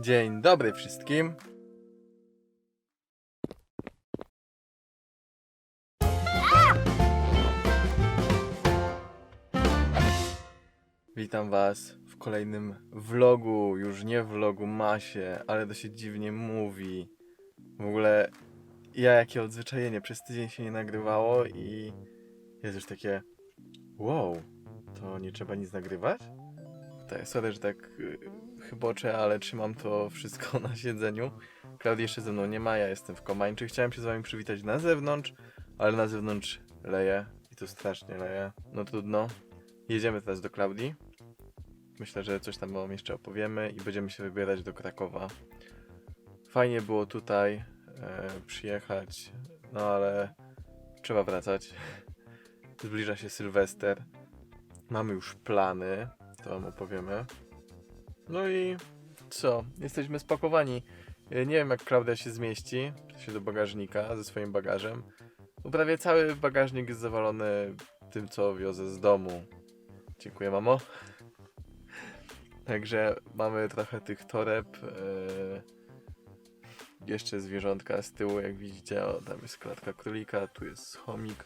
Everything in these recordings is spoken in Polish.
Dzień dobry wszystkim. Witam Was w kolejnym vlogu, już nie vlogu masie, ale to się dziwnie mówi. W ogóle ja jakie odzwyczajenie, przez tydzień się nie nagrywało i jest już takie wow, to nie trzeba nic nagrywać? Sorry, że tak chyboczę, ale trzymam to wszystko na siedzeniu. Klaudii jeszcze ze mną nie ma, ja jestem w Komańczy. Chciałem się z wami przywitać na zewnątrz, ale na zewnątrz leje i to strasznie leje. No trudno. Jedziemy teraz do Klaudii. Myślę, że coś tam wam jeszcze opowiemy i będziemy się wybierać do Krakowa. Fajnie było tutaj e, przyjechać, no ale trzeba wracać. Zbliża się Sylwester. Mamy już plany, to wam opowiemy. No i co? Jesteśmy spakowani. E, Nie wiem, jak Klaudia się zmieści się do bagażnika ze swoim bagażem. Bo prawie cały bagażnik jest zawalony tym, co wiozę z domu. Dziękuję, mamo. Także mamy trochę tych toreb. e, Jeszcze zwierzątka z tyłu, jak widzicie. O, tam jest klatka królika, tu jest chomik.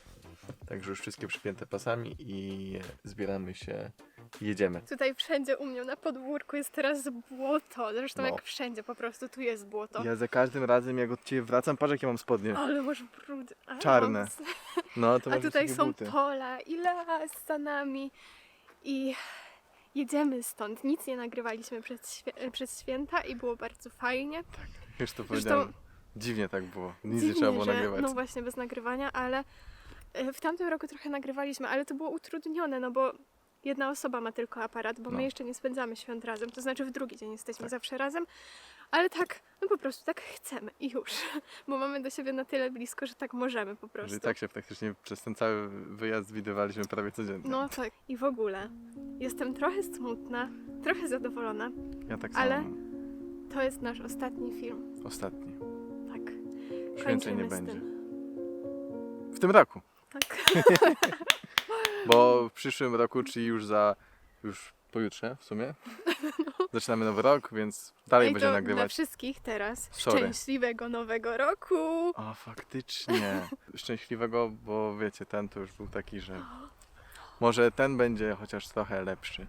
Także już wszystkie przypięte pasami i zbieramy się jedziemy. Tutaj wszędzie u mnie na podwórku jest teraz błoto. Zresztą No. jak wszędzie po prostu tu jest błoto. Ja za każdym razem, jak od ciebie wracam, patrz jakie mam spodnie. Ale masz brud. Czarne. mam- No, to A masz tutaj są buty. pola i las za nami. I jedziemy stąd. Nic nie nagrywaliśmy przez, świe- przez święta i było bardzo fajnie. Już to powiedziałem. Dziwnie tak było. Nic nie trzeba było że, nagrywać. No właśnie, bez nagrywania, ale e, w tamtym roku trochę nagrywaliśmy, ale to było utrudnione, no bo jedna osoba ma tylko aparat, bo No. my jeszcze nie spędzamy świąt razem, to znaczy w drugi dzień jesteśmy Tak. zawsze razem, ale tak, no po prostu tak chcemy i już, bo mamy do siebie na tyle blisko, że tak możemy po prostu. I tak się praktycznie przez ten cały wyjazd widywaliśmy prawie codziennie. No tak, i w ogóle jestem trochę smutna, trochę zadowolona. ja tak samo. ale- To jest nasz ostatni film, Ostatni. tak. Już więcej nie będzie. tym. W tym roku. Tak. Bo w przyszłym roku, czyli już za. już pojutrze w sumie. Zaczynamy nowy rok, więc dalej I będziemy to nagrywać. dla wszystkich teraz Sorry. szczęśliwego nowego roku. O, faktycznie. Szczęśliwego, bo wiecie, ten to już był taki, że. Może ten będzie chociaż trochę lepszy.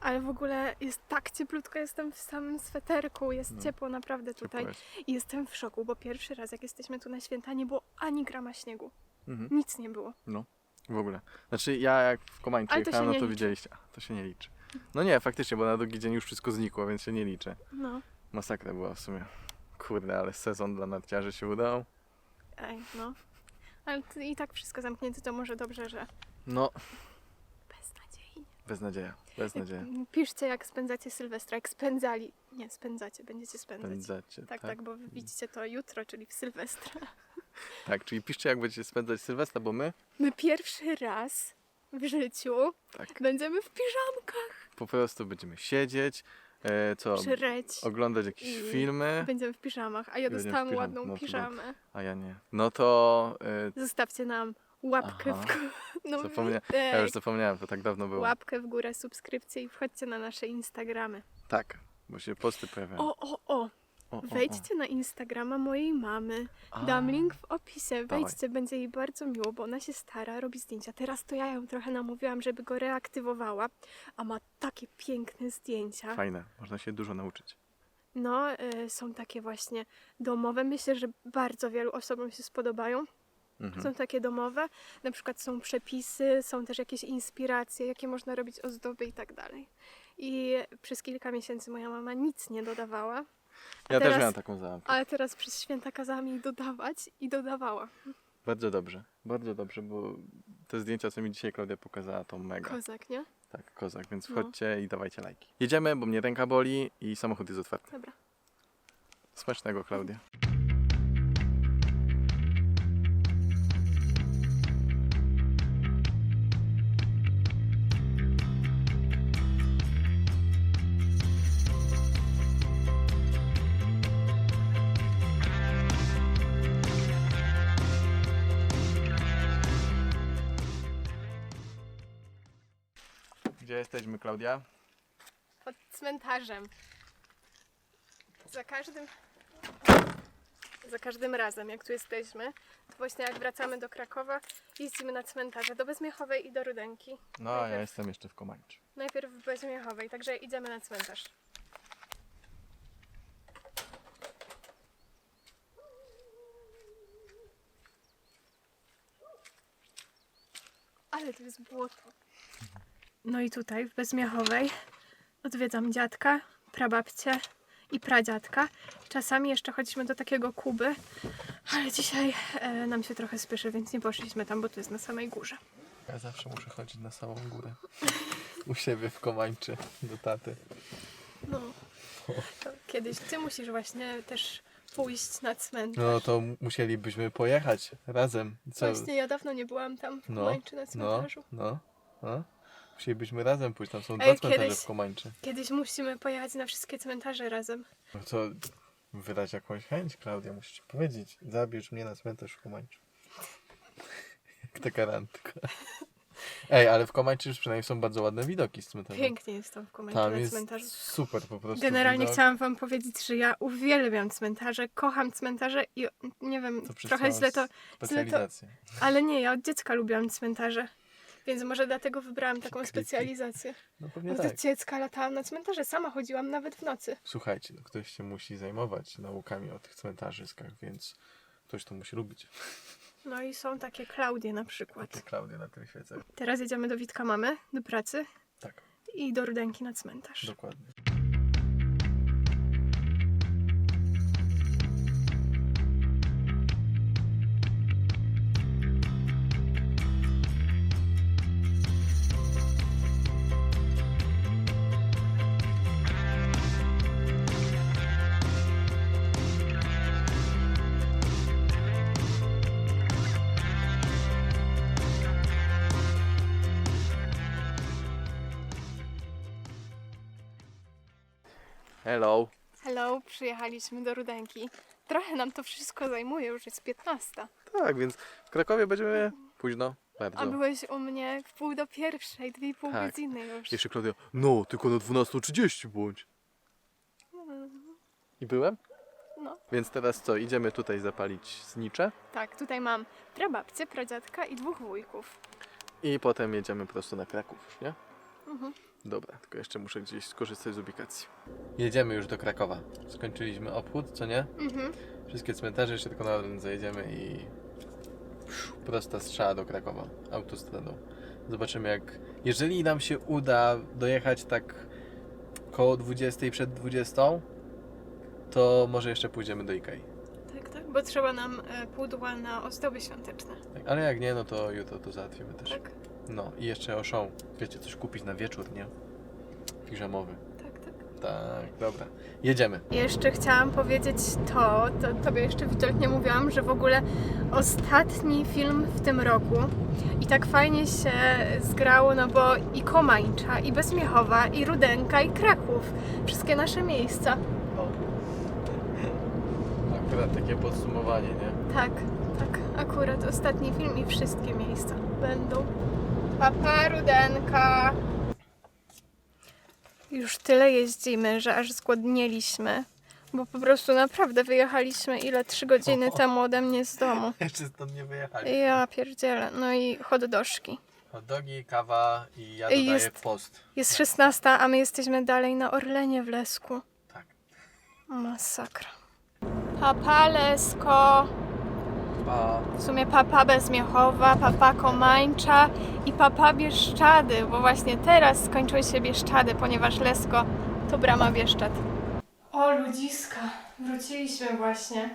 Ale w ogóle jest tak cieplutko, jestem w samym sweterku, jest No. ciepło naprawdę tutaj. Ciepło jest. I jestem w szoku, bo pierwszy raz jak jesteśmy tu na święta nie było ani grama śniegu. Mhm. Nic nie było. W ogóle. Znaczy ja jak w Komańczy Ale to jechałem, się no nie to liczy. widzieliście. A, to się nie liczy. No nie, faktycznie, bo na drugi dzień już wszystko znikło, więc się nie liczy. No, Masakra była w sumie. Kurde, ale sezon dla narciarzy się udał. ej, no. Ale i tak wszystko zamknięte, to może dobrze, że No. Beznadzieja, beznadzieja. Piszcie jak spędzacie Sylwestra, jak spędzali. Nie, spędzacie, będziecie spędzać. Spędzacie, Tak, tak, bo wy widzicie to jutro, czyli w Sylwestra. Tak, czyli piszcie jak będziecie spędzać Sylwestra, bo my My pierwszy raz w życiu tak, będziemy w piżamkach. po prostu będziemy siedzieć, e, co, Żreć. oglądać jakieś filmy, Będziemy w piżamach, a ja dostałam piżam- ładną no piżamę. a ja nie. No to e, Zostawcie nam łapkę Aha. w górę. No, Zapomnia- ja już zapomniałem, to tak dawno było. łapkę w górę, subskrypcję i wchodźcie na nasze Instagramy. Tak, bo się posty pojawiają. O, o, o! O, o, o. Wejdźcie na Instagrama mojej mamy. A, Dam link w opisie. Wejdźcie, będzie jej bardzo miło, bo ona się stara, robi zdjęcia. Teraz to ja ją trochę namówiłam, żeby go reaktywowała, a ma takie piękne zdjęcia. Fajne, można się dużo nauczyć. No, y, są takie właśnie domowe. Myślę, że bardzo wielu osobom się spodobają. Mhm. Są takie domowe, na przykład są przepisy, są też jakieś inspiracje, jakie można robić ozdoby i tak dalej. I przez kilka miesięcy moja mama nic nie dodawała, Ja też teraz- miałem taką załamkę. ale teraz przez święta kazała mi dodawać i dodawała. Bardzo dobrze, bardzo dobrze, bo te zdjęcia, co mi dzisiaj Klaudia pokazała, to mega. Kozak, nie? Tak, kozak, więc No. wchodźcie i dawajcie lajki. Jedziemy, bo mnie ręka boli i samochód jest otwarty. Dobra. Smacznego, Klaudia. Jesteśmy, Klaudia? Pod cmentarzem. Za każdym. Za każdym razem, jak tu jesteśmy, to właśnie jak wracamy do Krakowa, jeździmy na cmentarze do Bezmiechowej i do Rudenki. No, a ja jestem jeszcze w Komańczy. Najpierw w Bezmiechowej, także idziemy na cmentarz. Ale to jest błoto. No i tutaj w Bezmiechowej odwiedzam dziadka, prababcię i pradziadka. Czasami jeszcze chodzimy do takiego Kuby, ale dzisiaj e, nam się trochę spieszy, więc nie poszliśmy tam, bo to jest na samej górze. Ja zawsze muszę chodzić na samą górę. U siebie w Komańczy, do taty. No. To kiedyś ty musisz właśnie też pójść na cmentarz. No to musielibyśmy pojechać razem. Co? Właśnie ja dawno nie byłam tam w No, Komańczy na No, cmentarzu. no, no. Musielibyśmy razem pójść, tam są Ej, dwa cmentarze kiedyś- w Komańczy. Kiedyś musimy pojechać na wszystkie cmentarze razem. No to wydać jakąś chęć, Klaudia, muszę ci powiedzieć. Zabierz mnie na cmentarz w Komańczu. Jak taka randka. Ej, ale w Komańczy już przynajmniej są bardzo ładne widoki z cmentarza. Pięknie jest tam w Komańczy Tam na jest cmentarzu. super po prostu Generalnie widok. chciałam wam powiedzieć, że ja uwielbiam cmentarze, kocham cmentarze i nie wiem, To przez trochę całą źle to, Specjalizację. ale nie, ja od dziecka lubiłam cmentarze. Więc może dlatego wybrałam taką specjalizację. No pewnie Od tak. dziecka latałam na cmentarze, sama chodziłam nawet w nocy. Słuchajcie, no ktoś się musi zajmować naukami o tych cmentarzyskach, więc ktoś to musi lubić. No i są takie Klaudie na przykład. Takie Klaudia na tych świecach. Teraz jedziemy do Witka Mamy, do pracy Tak, i do Rudenki na cmentarz. dokładnie. Przyjechaliśmy do Rudenki. Trochę nam to wszystko zajmuje, już jest 15. Tak, więc w Krakowie będziemy późno. Bardzo. A byłeś u mnie w pół do pierwszej, dwie i pół Tak. godziny już. Jeszcze Klaudia, no, tylko na 12.30 bądź. I byłem? No. Więc teraz co, idziemy tutaj zapalić znicze Tak, tutaj mam prababcię, pradziadka i dwóch wujków. i potem jedziemy prosto na Kraków, już, nie? Mhm. Dobra, tylko jeszcze muszę gdzieś skorzystać z ubikacji. Jedziemy już do Krakowa. Skończyliśmy obchód, co nie? Mhm. Wszystkie cmentarze, jeszcze tylko na jeden zajedziemy i prosta strzała do Krakowa autostradą. Zobaczymy jak, jeżeli nam się uda dojechać tak koło 20 przed 20, to może jeszcze pójdziemy do Ikei. Tak, tak, bo trzeba nam e, pudła na ozdoby świąteczne. Tak, ale jak nie, no to jutro to załatwimy też. Tak, No i jeszcze o show. Wiecie, coś kupić na wieczór, nie? Piżamowy. tak, tak. Tak, dobra. Jedziemy. Jeszcze chciałam powiedzieć to, to tobie jeszcze Witold nie mówiłam, że w ogóle ostatni film w tym roku i tak fajnie się zgrało, no bo i Komańcza, i Bezmiechowa, i Rudenka, i Kraków. Wszystkie nasze miejsca. O. Akurat takie podsumowanie, nie? Tak, tak, akurat ostatni film i wszystkie miejsca będą. Papa Rudenka! Już tyle jeździmy, że aż zgłodnieliśmy, bo po prostu naprawdę wyjechaliśmy ile? Trzy godziny temu ode mnie z domu. Jeszcze stąd nie wyjechali. Ja pierdzielę. No i hot dożki. Hot dogi, kawa i ja dodaję jest- post. Jest 16, a my jesteśmy dalej na Orlenie w Lesku. Tak. Masakra. Papa Lesko. Pa. W sumie papa Bezmiechowa, papa Komańcza i papa Bieszczady, bo właśnie teraz skończyły się Bieszczady, ponieważ Lesko to brama Bieszczad. O ludziska, wróciliśmy właśnie.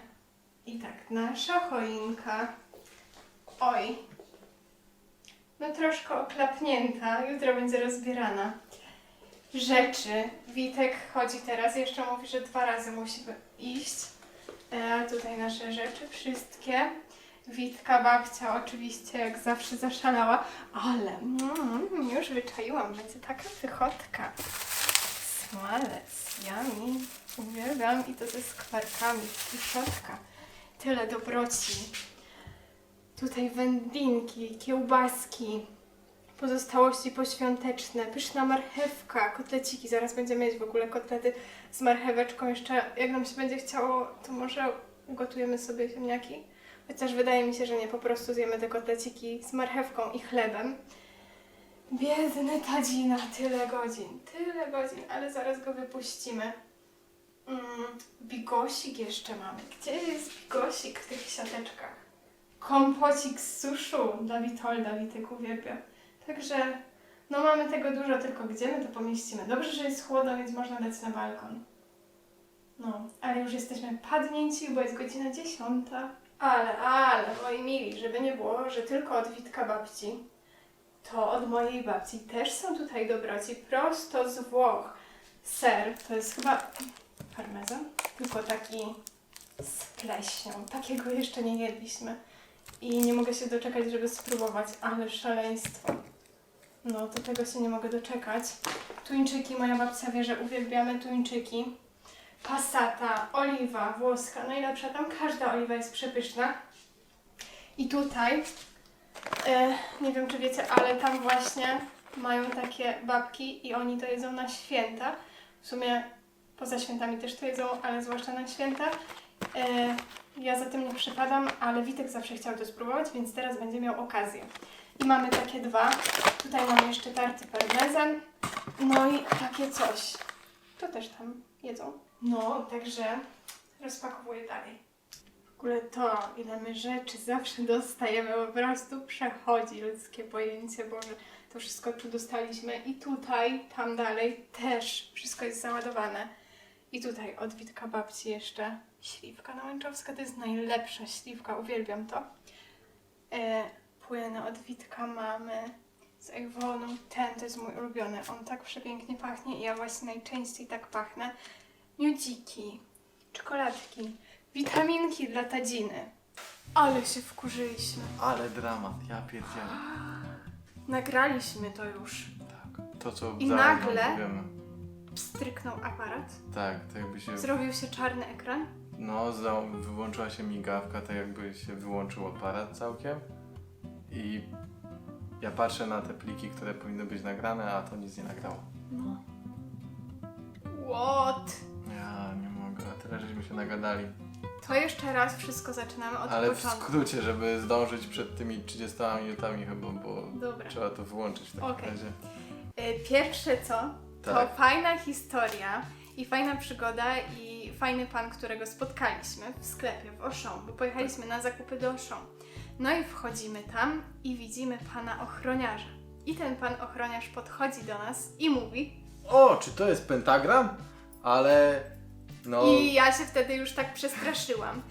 I tak, nasza choinka. Oj. No troszkę oklapnięta, jutro będzie rozbierana. Rzeczy. Witek chodzi teraz, jeszcze mówi, że dwa razy musi iść. E, tutaj nasze rzeczy, wszystkie. Witka babcia oczywiście jak zawsze zaszalała, ale mm, już wyczaiłam, będzie taka pychotka. Smalec, yummy. Uwielbiam i to ze skwarkami, piszotka. Tyle dobroci. Tutaj wędlinki, kiełbaski, pozostałości poświąteczne, pyszna marchewka, kotleciki. Zaraz będziemy mieć w ogóle kotlety z marcheweczką. Jeszcze jak nam się będzie chciało, to może ugotujemy sobie ziemniaki. Chociaż wydaje mi się, że nie, po prostu zjemy te kotleciki z marchewką i chlebem. Biedny Tadzina, tyle godzin, tyle godzin, ale zaraz go wypuścimy. Mm, bigosik jeszcze mamy. Gdzie jest bigosik w tych siateczkach? Kompocik z suszu dla Witolda, Witek uwielbia. Także, no mamy tego dużo, tylko gdzie my to pomieścimy? Dobrze, że jest chłodno, więc można dać na balkon. No, ale już jesteśmy padnięci, bo jest godzina dziesiąta. Ale, ale, moi mili, żeby nie było, że tylko od Witka babci, to od mojej babci też są tutaj dobroci, prosto z Włoch. Ser, to jest chyba parmezan, tylko taki z pleśnią. Takiego jeszcze nie jedliśmy. I nie mogę się doczekać, żeby spróbować, ale szaleństwo. No, do tego się nie mogę doczekać. Tuńczyki, moja babcia wie, że uwielbiamy tuńczyki. Passata, oliwa włoska, najlepsza, tam każda oliwa jest przepyszna. I tutaj, e, nie wiem czy wiecie, ale tam właśnie mają takie babki i oni to jedzą na święta. W sumie poza świętami też to jedzą, ale zwłaszcza na święta. E, ja za tym nie przypadam, ale Witek zawsze chciał to spróbować, więc teraz będzie miał okazję. I mamy takie dwa. Tutaj mamy jeszcze tarty parmezan. No i takie coś. To też tam jedzą. No, także rozpakowuję dalej. W ogóle to, ile my rzeczy zawsze dostajemy, po prostu przechodzi ludzkie pojęcie, bo to wszystko tu dostaliśmy. I tutaj, tam dalej też wszystko jest załadowane. I tutaj od Witka babci jeszcze śliwka nałęczowska. To jest najlepsza śliwka, uwielbiam to. E, płyny od Witka mamy z Ewoną. Ten to jest mój ulubiony. On tak przepięknie pachnie i ja właśnie najczęściej tak pachnę. Miudziki, czekoladki, witaminki dla Tadziny. Ale się wkurzyliśmy. Ale dramat, ja pierdzielę. Nagraliśmy to już. Tak, to co I nagle- powiemy. Pstryknął aparat. Tak, to jakby się... Zrobił się czarny ekran. No, za, wyłączyła się migawka, tak jakby się wyłączył aparat całkiem. I ja patrzę na te pliki, które powinny być nagrane, a to nic nie nagrało. No. What? Ja nie mogę, a tyle żeśmy się nagadali. To jeszcze raz wszystko zaczynamy od Ale w początku. skrócie, żeby zdążyć przed tymi 30 minutami chyba, bo Dobra. trzeba to wyłączyć w takim Okej. razie. Y, Pierwsze co, to Tak. fajna historia i fajna przygoda i fajny pan, którego spotkaliśmy w sklepie w Auchan, bo pojechaliśmy na zakupy do Auchan. No i wchodzimy tam i widzimy pana ochroniarza. I ten pan ochroniarz podchodzi do nas i mówi O, czy to jest pentagram? Ale no... i ja się wtedy już tak przestraszyłam,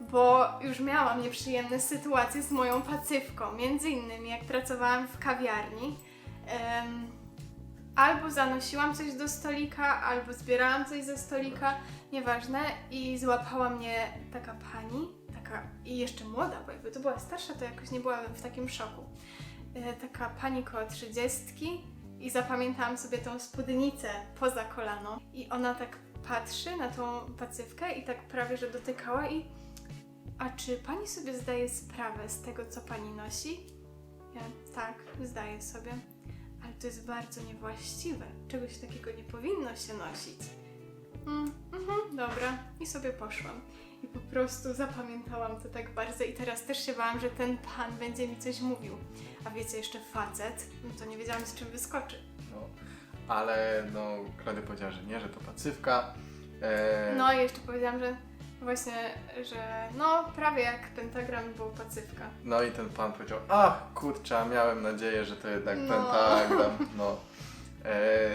bo już miałam nieprzyjemne sytuacje z moją pacywką. Między innymi jak pracowałam w kawiarni, em, albo zanosiłam coś do stolika, albo zbierałam coś ze stolika, nieważne, i złapała mnie taka pani, taka i jeszcze młoda, bo jakby to była starsza, to jakoś nie byłam w takim szoku. E, taka pani koło trzydziestki i zapamiętałam sobie tą spódnicę poza kolano i ona tak patrzy na tą pacywkę i tak prawie, że dotykała i a czy pani sobie zdaje sprawę z tego, co pani nosi? Ja tak, zdaję sobie, ale to jest bardzo niewłaściwe. Czegoś takiego nie powinno się nosić. Mm, mhm, dobra, i sobie poszłam. I po prostu zapamiętałam to tak bardzo i teraz też się bałam, że ten pan będzie mi coś mówił. A wiecie, jeszcze facet, no to nie wiedziałam z czym wyskoczy. no. Ale no, Klaudia powiedziała, że nie, że to pacywka. E, No i jeszcze powiedziałam, że właśnie, że no prawie jak pentagram był pacywka. No i ten pan powiedział, ach kurczę, miałem nadzieję, że to jednak No. pentagram, no. E,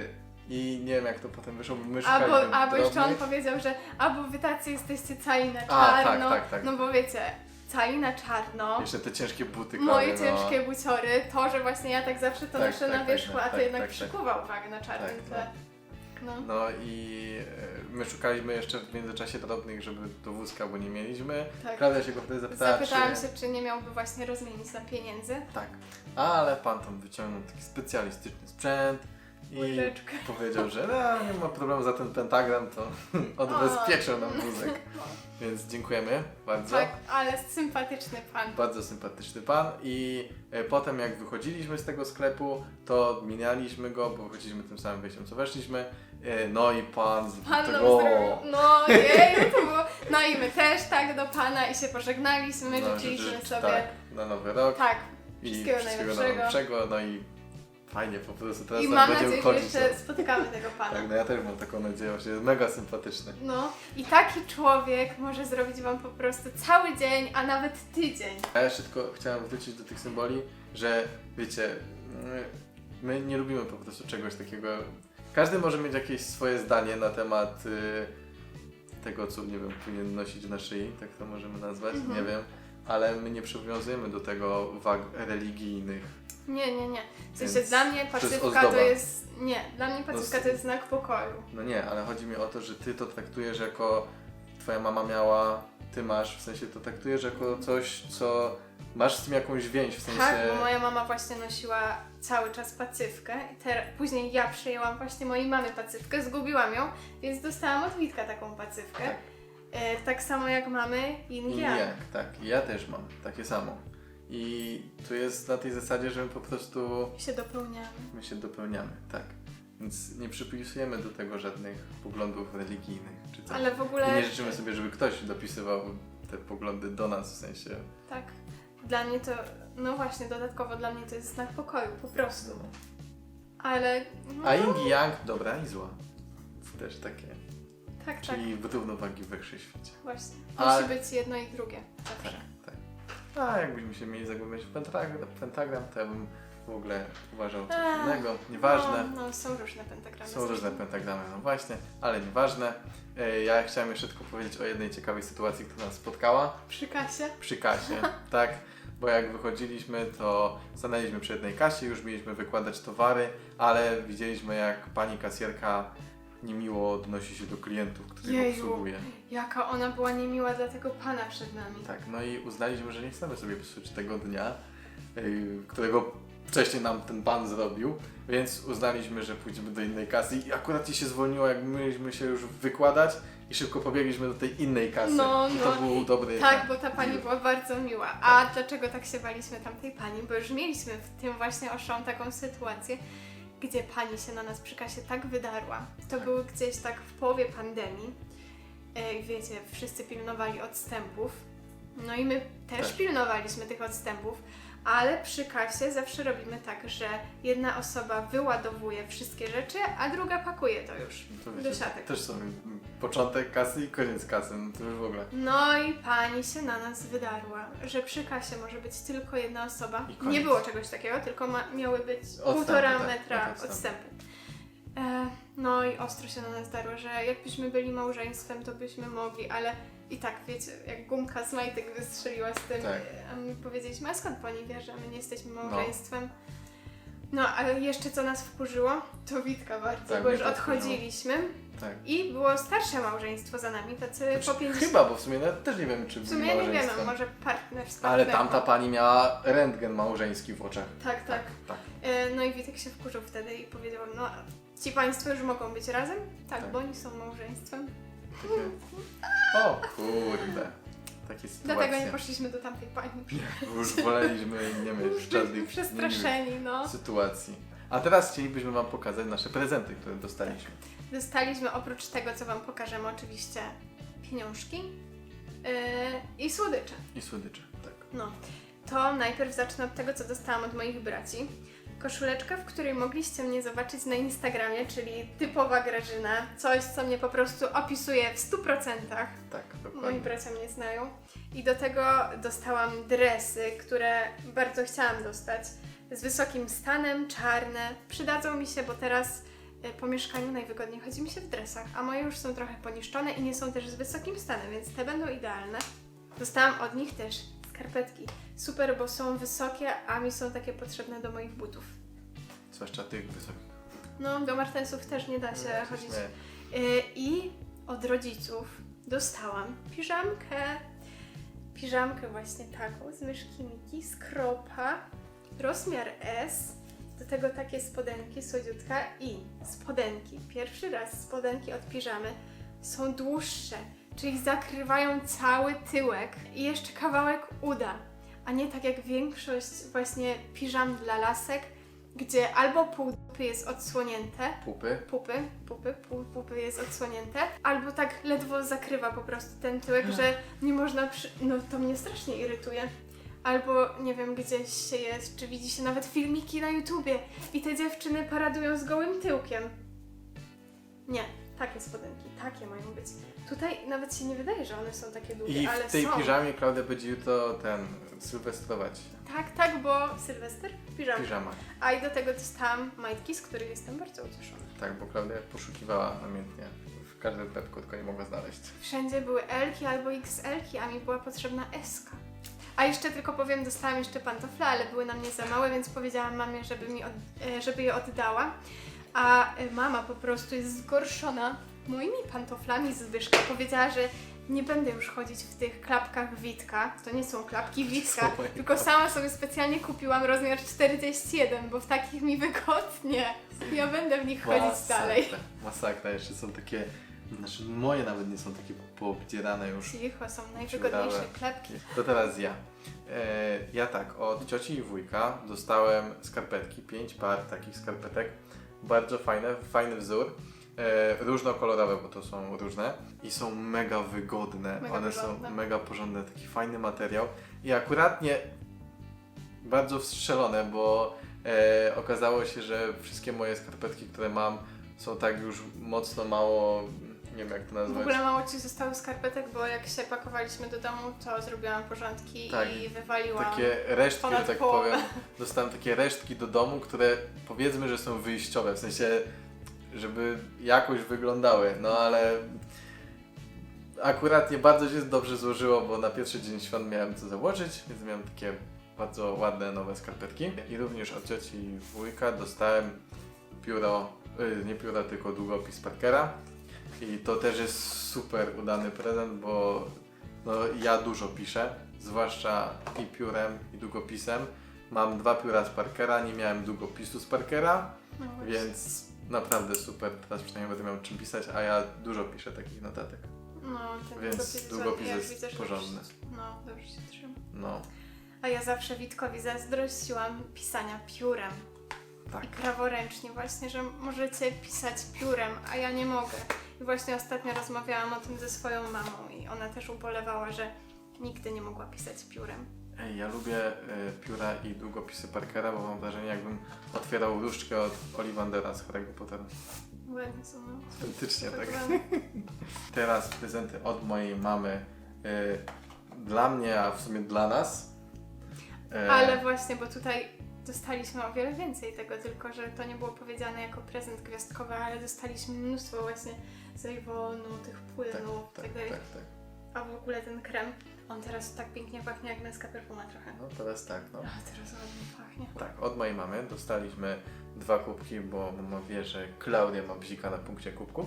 I nie wiem jak to potem wyszło, bo my szukaliśmy Albo, albo jeszcze on drobnych. powiedział, że albo wy tacy jesteście cali na tak, czarno. tak, tak. No bo wiecie, cali na czarno. Jeszcze te ciężkie buty Moje Klaudia, ciężkie buciory, to, że właśnie ja tak zawsze to Tak, noszę tak, na tak, wierzchu, tak, a to tak, jednak tak, tak. przykuwa uwagę na czarnym Tak, tle. No. No. no i e, my szukaliśmy jeszcze w międzyczasie drobnych, żeby do wózka, bo nie mieliśmy. Tak. Klaudia się go wtedy zapytała, Zapytałam czy... się, czy nie miałby właśnie rozmienić na pieniędzy. Tak. Ale pan tam wyciągnął taki specjalistyczny sprzęt, i Łyżeczkę. powiedział, że no, nie ma problemu za ten pentagram, to odbezpieczył nam wózek. Więc dziękujemy bardzo. Tak, ale sympatyczny pan. Bardzo sympatyczny pan i e, potem jak wychodziliśmy z tego sklepu, to odmienialiśmy go, bo wychodziliśmy tym samym wejściem co weszliśmy. E, No i pan z Pan nam zrobił. No jej, to było. No i my też tak do pana i się pożegnaliśmy, no, życzyliśmy życz- sobie. Tak, na nowy rok. Tak. wszystkiego najlepszego. najlepszego. No i fajnie po prostu teraz I mam będziemy nadzieję, że chodzić. jeszcze spotykamy tego pana. Tak, no ja też mam taką nadzieję, właśnie jest mega sympatyczny. No i taki człowiek może zrobić wam po prostu cały dzień, a nawet tydzień. A ja jeszcze tylko chciałem wrócić do tych symboli, że wiecie, my- my nie lubimy po prostu czegoś takiego. Każdy może mieć jakieś swoje zdanie na temat y, tego, co nie wiem, powinien nosić na szyi, tak to możemy nazwać, Mhm. nie wiem, ale my nie przywiązujemy do tego wag religijnych. Nie, nie, nie. W sensie Więc dla mnie to jest pacywka to ozdoba. jest. Nie, dla mnie pacywka No, to jest znak pokoju. No nie, ale chodzi mi o to, że ty to traktujesz jako twoja mama miała, ty masz, w sensie to traktujesz jako coś, co masz z tym jakąś więź, w sensie... Tak, bo moja mama właśnie nosiła cały czas pacywkę i ter- później ja przejęłam właśnie mojej mamy pacywkę, zgubiłam ją, więc dostałam od Witka taką pacywkę. Tak. E, tak samo jak mamy yin I yang. jak, tak. Ja też mam takie samo. I tu jest na tej zasadzie, że my po prostu Się dopełniamy. my się dopełniamy, tak. Więc nie przypisujemy do tego żadnych poglądów religijnych czy coś. Ale w I ogóle. nie życzymy sobie, żeby ktoś dopisywał te poglądy do nas, w sensie. Tak. Dla mnie to, no właśnie, dodatkowo dla mnie to jest znak pokoju, po prostu. Ale. No, A yin i yang, dobra i zła. Też takie. tak, tak. Czyli w równowagi we wszechświecie. Właśnie. Musi być jedno i drugie. Zawsze. tak. A jakbyśmy się mieli zagłębiać w pentagram, pentagram to ja bym w ogóle uważał coś Eee, innego. Nieważne. No, no są różne pentagramy. Są różne pentagramy, no właśnie, ale nieważne. E, Ja chciałem jeszcze tylko powiedzieć o jednej ciekawej sytuacji, która nas spotkała Przy kasie. przy kasie, tak? Bo jak wychodziliśmy, to stanęliśmy przy jednej kasie, już mieliśmy wykładać towary, ale widzieliśmy jak pani kasjerka niemiło odnosi się do klientów, których Jeju. obsługuje. Jaka ona była niemiła dla tego pana przed nami. Tak, no i uznaliśmy, że nie chcemy sobie psuć tego dnia, yy, którego wcześniej nam ten pan zrobił, więc uznaliśmy, że pójdziemy do innej kasy i akurat ci się zwolniło, jak mieliśmy się już wykładać i szybko pobiegliśmy do tej innej kasy. No, I no. to był dobry... Tak, bo ta pani była bardzo miła. A dlaczego tak się baliśmy tamtej pani? Bo już mieliśmy w tym właśnie oszą taką sytuację, gdzie pani się na nas przy kasie tak wydarła. To Tak. było gdzieś tak w połowie pandemii. E, I wiecie, wszyscy pilnowali odstępów. No i my też Tak. pilnowaliśmy tych odstępów, ale przy kasie zawsze robimy tak, że jedna osoba wyładowuje wszystkie rzeczy, a druga pakuje to już To do siatek. też są początek kasy i koniec kasy, no to już w ogóle. No i pani się na nas wydarła, że przy kasie może być tylko jedna osoba. I koniec. Nie było czegoś takiego, tylko ma, miały być Odstępy, półtora tak, metra tak, odstępy. odstępy. E, no i ostro się na nas darło, że jakbyśmy byli małżeństwem, to byśmy mogli, ale i tak wiecie, jak gumka z majtek wystrzeliła z tym, Tak. a my powiedzieliśmy, a skąd pani wie, że my nie jesteśmy małżeństwem? No, ale jeszcze co nas wkurzyło, to Witka bardzo, Tak, bo mnie już to wkurzyło. odchodziliśmy Tak. i było starsze małżeństwo za nami, tacy po Znaczy, 50 Chyba, bo w sumie nawet też nie wiem, czy w byli sumie nie wiemy, małżeństwem. może partner z Ale partnerką. tamta pani miała rentgen małżeński w oczach. Tak, tak. Tak. E, No i Witek się wkurzył wtedy i powiedział, no ci państwo już mogą być razem? Tak, Tak. bo oni są małżeństwem. Takie... O kurde. Takie sytuacje. Dlatego nie poszliśmy do tamtej pani. Już woleliśmy nie mieć żadnych Przestraszeni, no. sytuacji. A teraz chcielibyśmy Wam pokazać nasze prezenty, które dostaliśmy. Dostaliśmy oprócz tego, co Wam pokażemy, oczywiście pieniążki yy, i słodycze. I słodycze, tak. No, to najpierw zacznę od tego, co dostałam od moich braci. Koszuleczka, w której mogliście mnie zobaczyć na Instagramie, czyli typowa Grażyna. Coś, co mnie po prostu opisuje w 100%. Tak, Moi dokładnie. bracia mnie znają. I do tego dostałam dresy, które bardzo chciałam dostać. Z wysokim stanem, czarne. Przydadzą mi się, bo teraz y, po mieszkaniu najwygodniej chodzi mi się w dresach, a moje już są trochę poniszczone i nie są też z wysokim stanem, więc te będą idealne. Dostałam od nich też skarpetki. Super, bo są wysokie, a mi są takie potrzebne do moich butów. Zwłaszcza tych wysokich. No, do martensów też nie da się się chodzić. Y, I od rodziców dostałam piżamkę. Piżamkę właśnie taką z myszki Miki, z kropa, rozmiar S. Do tego takie spodenki, słodziutka i spodenki. Pierwszy raz spodenki od piżamy są dłuższe, czyli zakrywają cały tyłek i jeszcze kawałek uda, a nie tak jak większość właśnie piżam dla lasek, gdzie albo pół dupy jest odsłonięte, Pupy. pupy, pupy, pół pupy jest odsłonięte, albo tak ledwo zakrywa po prostu ten tyłek, że nie można przy... No to mnie strasznie irytuje. Albo nie wiem, gdzieś się jest, czy widzi się nawet filmiki na YouTubie i te dziewczyny paradują z gołym tyłkiem. Nie, takie spodenki, takie mają być. Tutaj nawet się nie wydaje, że one są takie długie, I ale w tej są. piżamie Klaudia będzie jutro ten sylwestrować. Tak, tak, bo Sylwester w piżamie. Piżama. A i do tego dostałam majtki, z których jestem bardzo ucieszona. Tak, bo Klaudia poszukiwała namiętnie. W każdym pepku tylko nie mogła znaleźć. Wszędzie były L-ki albo XL-ki, a mi była potrzebna S. -ka. A jeszcze tylko powiem, dostałam jeszcze pantofle, ale były na mnie za małe, więc powiedziałam mamie, żeby, mi od, e, żeby je oddała. A e, mama po prostu jest zgorszona moimi pantoflami z Zbyszka. Powiedziała, że nie będę już chodzić w tych klapkach Witka. To nie są klapki Witka, tylko sama sobie specjalnie kupiłam rozmiar 41, bo w takich mi wygodnie. Ja będę w nich chodzić dalej. Masakra, jeszcze są takie, znaczy moje nawet nie są takie poobdzierane już. Cicho, są najwygodniejsze klepki. To teraz ja. E, ja tak, od cioci i wujka dostałem skarpetki, pięć par takich skarpetek. Bardzo fajne, fajny wzór. E, różnokolorowe, bo to są różne i są mega wygodne. Mega One porządne. są mega porządne, taki fajny materiał. I akuratnie bardzo wstrzelone, bo e, okazało się, że wszystkie moje skarpetki, które mam, są tak już mocno mało, nie wiem jak to W nazwać. ogóle mało ci zostało skarpetek, bo jak się pakowaliśmy do domu, to zrobiłam porządki Tak. i wywaliłam. takie resztki, że tak połowę. powiem. Dostałem takie resztki do domu, które powiedzmy, że są wyjściowe, w sensie, żeby jakoś wyglądały, no ale akurat nie bardzo się dobrze złożyło, bo na pierwszy dzień świąt miałem co założyć, więc miałem takie bardzo ładne nowe skarpetki. I również od cioci i wujka dostałem pióro, y, nie pióro, tylko długopis Parkera. I to też jest super udany prezent, bo no, ja dużo piszę, zwłaszcza i piórem, i długopisem. Mam dwa pióra z Parkera, nie miałem długopisu z Parkera, No właśnie. więc naprawdę super. Teraz przynajmniej będę miał czym pisać, a ja dużo piszę takich notatek. No, ten Więc długopis, jest widzę, porządny. No, dobrze się trzyma. No, A ja zawsze Witkowi zazdrościłam pisania piórem tak. i kraworęcznie właśnie, że możecie pisać piórem, a ja nie mogę. I właśnie ostatnio rozmawiałam o tym ze swoją mamą i ona też ubolewała, że nigdy nie mogła pisać piórem. Ej, ja lubię y, pióra i długopisy Parkera, bo mam wrażenie, jakbym otwierał różdżkę od Ollivandera z Harry'ego Pottera. Ładnie są, no. Autentycznie tak. Ładne. Teraz prezenty od mojej mamy. y, dla mnie, a w sumie dla nas. E, Ale właśnie, bo tutaj dostaliśmy o wiele więcej tego, tylko że to nie było powiedziane jako prezent gwiazdkowy, ale dostaliśmy mnóstwo właśnie zajwonu, tych tak, płynów tak, tak, tak, dalej. tak. A w ogóle ten krem, on teraz tak pięknie pachnie jak męska perfuma trochę. No teraz tak, no. A teraz ładnie pachnie. Tak, od mojej mamy dostaliśmy dwa kubki, bo mama wie, że Klaudia ma bzika na punkcie kubków.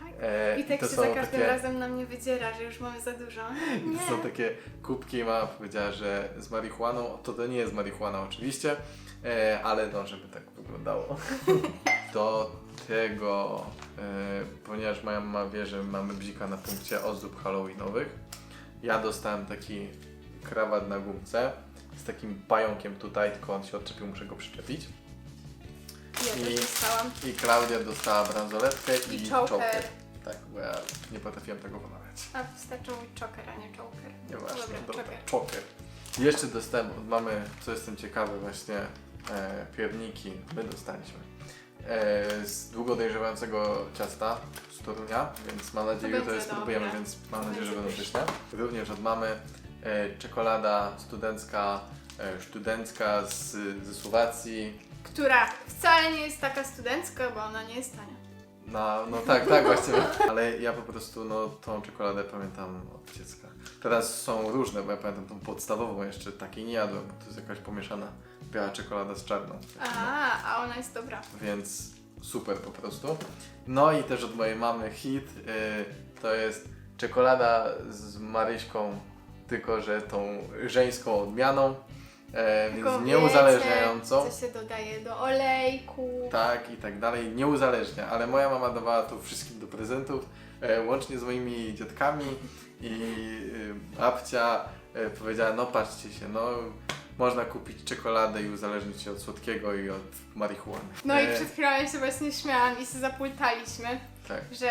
Tak. E, I tak się za każdym takie, razem na mnie wydziera, że już mamy za dużo. i to są takie kubki mama powiedziała, że z marihuaną, to to nie jest marihuana oczywiście, e, ale no, żeby tak wyglądało. Do tego, e, ponieważ moja mama wie, że mamy bzika na punkcie ozdób halloweenowych, ja dostałem taki krawat na gumce z takim pająkiem tutaj, tylko on się odczepił, muszę go przyczepić. Ja I- też dostałam. I Klaudia dostała bransoletkę i, I. Tak, bo ja nie potrafiłem tego wymawiać. A wystarczył mój choker, a nie choker. Nieważne, Dobra, dobra, choker. choker. Jeszcze dostałem od mamy, co jestem ciekawy, właśnie e, pierniki my dostaliśmy. E, z długo dojrzewającego ciasta z Torunia, więc mam nadzieję, że to będzie jest spróbujemy, dobre. więc mam To nadzieję, że będzie będą pyszne. Również od mamy e, czekolada studencka, e, studencka z, ze Słowacji, Która wcale nie jest taka studencka, bo ona nie jest tania. No, no tak, tak właśnie. Ale ja po prostu no, tą czekoladę pamiętam od dziecka. Teraz są różne, bo ja pamiętam tą podstawową jeszcze takiej nie jadłem, bo to jest jakaś pomieszana biała czekolada z czarną. A, a ona jest dobra. Więc super po prostu. No i też od mojej mamy hit y, to jest czekolada z Maryśką, tylko że tą żeńską odmianą. E, więc Tylko nieuzależniającą. wiecie, Co się dodaje do olejku. Tak, i tak dalej, nie uzależnia, ale moja mama dawała to wszystkim do prezentów, e, łącznie z moimi dziadkami i e, babcia e, powiedziała, no patrzcie się, no można kupić czekoladę i uzależnić się od słodkiego i od marihuany. No i E, przed chwilą ja się właśnie śmiałam i się zapultaliśmy, Tak, że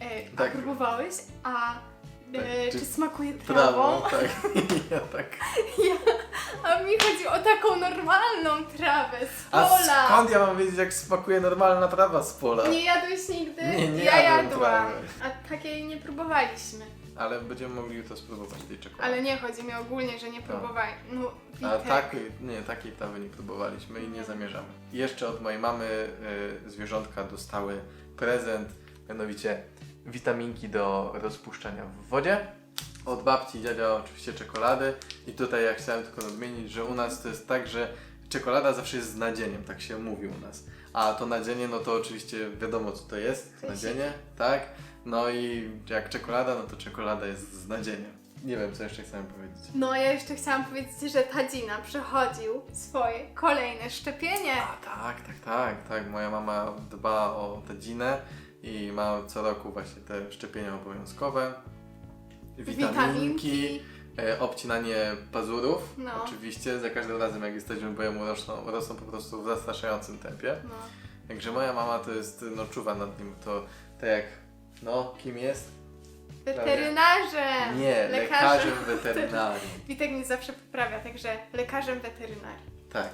e, Tak. próbowałeś, a e, Tak, czy, czy- smakuje prawą, trawą? tak, ja tak. A mi chodzi o taką normalną trawę z A pola. skąd ja mam wiedzieć, jak smakuje normalna trawa z pola? Nie jadłeś nigdy? Nie, nie ja jadłem jadłam. trawy. A takiej nie próbowaliśmy. Ale będziemy mogli jutro spróbować tej czekolady. Ale nie chodzi mi ogólnie, że nie próbowali. No, A Witek. tak, nie, takiej trawy nie próbowaliśmy i nie zamierzamy. I Jeszcze od mojej mamy y, zwierzątka dostały prezent, mianowicie witaminki do rozpuszczania w wodzie. Od babci i dziadzia oczywiście czekolady. I tutaj ja chciałem tylko nadmienić, że u nas to jest tak, że czekolada zawsze jest z nadzieniem, tak się mówi u nas. A to nadzienie, no to oczywiście wiadomo co to jest, nadzienie, tak? No i jak czekolada, no to czekolada jest z nadzieniem. Nie wiem, co jeszcze chciałem powiedzieć. No, ja jeszcze chciałam powiedzieć, że Tadzina przechodził swoje kolejne szczepienie. A tak, tak, tak, tak. Moja mama dba o tę dzinę i ma co roku właśnie te szczepienia obowiązkowe. Witaminki, e, obcinanie pazurów. No. Oczywiście, za każdym razem jak jesteśmy, bo jemu rosną, rosną po prostu w zastraszającym tempie. No. Także moja mama to jest, no czuwa nad nim, to tak jak, no, kim jest? Weterynarzem! Nie, lekarzem weterynarii. Witek mnie zawsze poprawia, także lekarzem weterynarii. Tak.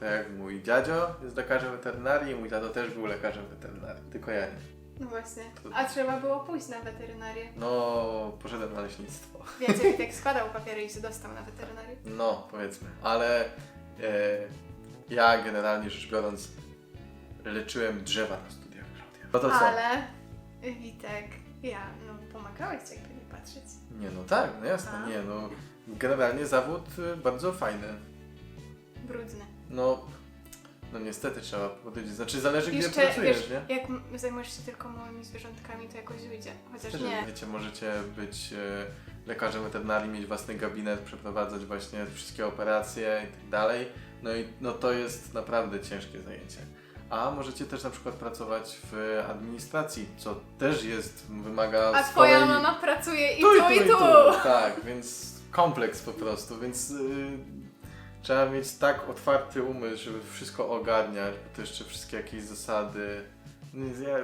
Tak jak mój dziadzio jest lekarzem weterynarii i mój tato też był lekarzem weterynarii, tylko ja nie. No właśnie. A trzeba było pójść na weterynarię. No, poszedłem na leśnictwo. Wiecie, Witek składał papiery i się dostał na weterynarię. No, powiedzmy. Ale e, ja generalnie rzecz biorąc leczyłem drzewa na studiach, Klaudia. No to co? Ale Witek, ja, no pomagałeś jakby nie patrzeć. Nie no tak, no jasne, A? nie no. Generalnie zawód y, bardzo fajny. Brudny. No, no niestety trzeba powiedzieć. Znaczy zależy gdzie Jeszcze, pracujesz, wiesz, nie? jak m- zajmujesz się tylko małymi zwierzątkami, to jakoś wyjdzie. Chociaż Też, nie. Wiecie, możecie być e, lekarzem weterynarii, mieć własny gabinet, przeprowadzać właśnie wszystkie operacje i tak dalej. No i no to jest naprawdę ciężkie zajęcie. A możecie też na przykład pracować w administracji, co też jest, wymaga A z twoja kolei... mama pracuje i tu, tu, i tu! Tak, więc kompleks po prostu, więc y, trzeba mieć tak otwarty umysł, żeby wszystko ogarniać, bo to jeszcze wszystkie jakieś zasady. Ja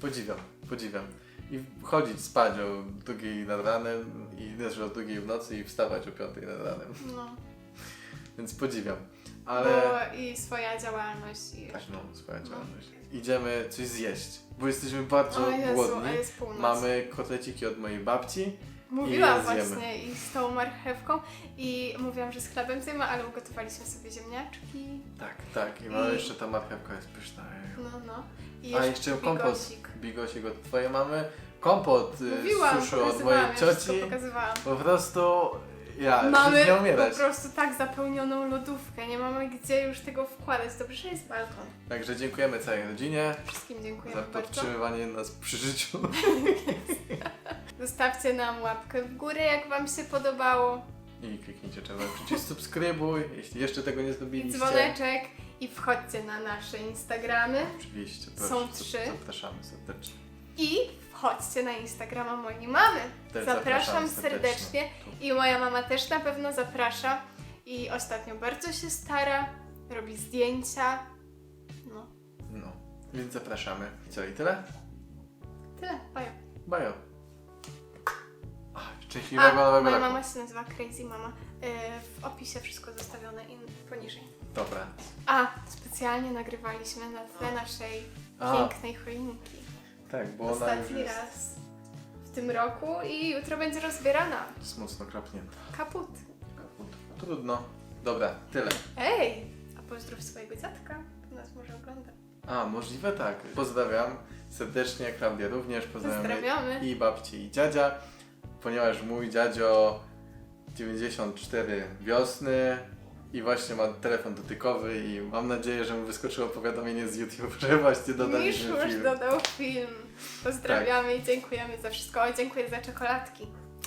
podziwiam, podziwiam. I chodzić spać o drugiej nad ranem i też o drugiej w nocy i wstawać o piątej nad ranem. No, Więc podziwiam. Ale bo i swoja działalność i... tak no, swoja działalność. Idziemy coś zjeść, bo jesteśmy bardzo o Jezu, głodni. a jest północ. Mamy kotleciki od mojej babci. Mówiłam i właśnie i z tą marchewką i mówiłam, że z chlebem zjemy, ale ugotowaliśmy sobie ziemniaczki. Tak, tak. I mamy I- jeszcze ta marchewka jest pyszna. No, no. I A jeszcze kompot. bigosik. Bigosik od twojej mamy. Kompot y, Mówiłam, suszu od mojej cioci. pokazywałam. Po prostu ja Mamy nie po umierać. prostu tak zapełnioną lodówkę, nie mamy gdzie już tego wkładać. Dobrze, że jest balkon. Także dziękujemy całej rodzinie Wszystkim za dziękujemy bardzo. podtrzymywanie nas przy życiu. Zostawcie nam łapkę w górę, jak Wam się podobało. I kliknijcie czerwony przycisk subskrybuj, jeśli jeszcze tego nie I zrobiliście. dzwoneczek. I wchodźcie na nasze Instagramy. Oczywiście, Są proszę, trzy. Zapraszamy serdecznie. I wchodźcie na Instagrama mojej mamy. Też Zapraszam serdecznie. I moja mama też na pewno zaprasza. I ostatnio bardzo się stara. Robi zdjęcia. No, No, więc zapraszamy. I co, i tyle? tyle. Bye. Bajo. Ach, Szczęśliwego A, nowego moja roku. mama się nazywa Crazy Mama. Yy, w opisie wszystko zostawione in, poniżej. Dobra. A, specjalnie nagrywaliśmy na tle naszej A. pięknej choinki. Tak, bo ona już Ostatni jest raz w tym roku i jutro będzie rozbierana. mocno krapnięta. Kaput. Kaput. Trudno. Dobra, tyle. Ej, a pozdrów swojego dziadka, nas może ogląda. A, możliwe tak. Pozdrawiam serdecznie, Klaudia również. Pozdrawiamy Pozdrawiamy. i babci, i dziadzia, ponieważ mój dziadzio 94 wiosny i właśnie ma telefon dotykowy i mam nadzieję, że mu wyskoczyło powiadomienie z YouTube, że właśnie dodaliśmy Misz już film. dodał film. Pozdrawiamy i dziękujemy za wszystko. O, dziękuję za czekoladki.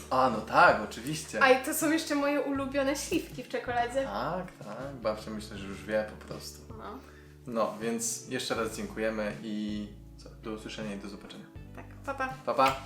A, no tak, oczywiście. A i to są jeszcze moje ulubione śliwki w czekoladzie. Tak, tak. Babcia myślę, że już wie po prostu. No, No, więc jeszcze raz dziękujemy i co, do usłyszenia i do zobaczenia. tak, papa. Pa. Pa, pa.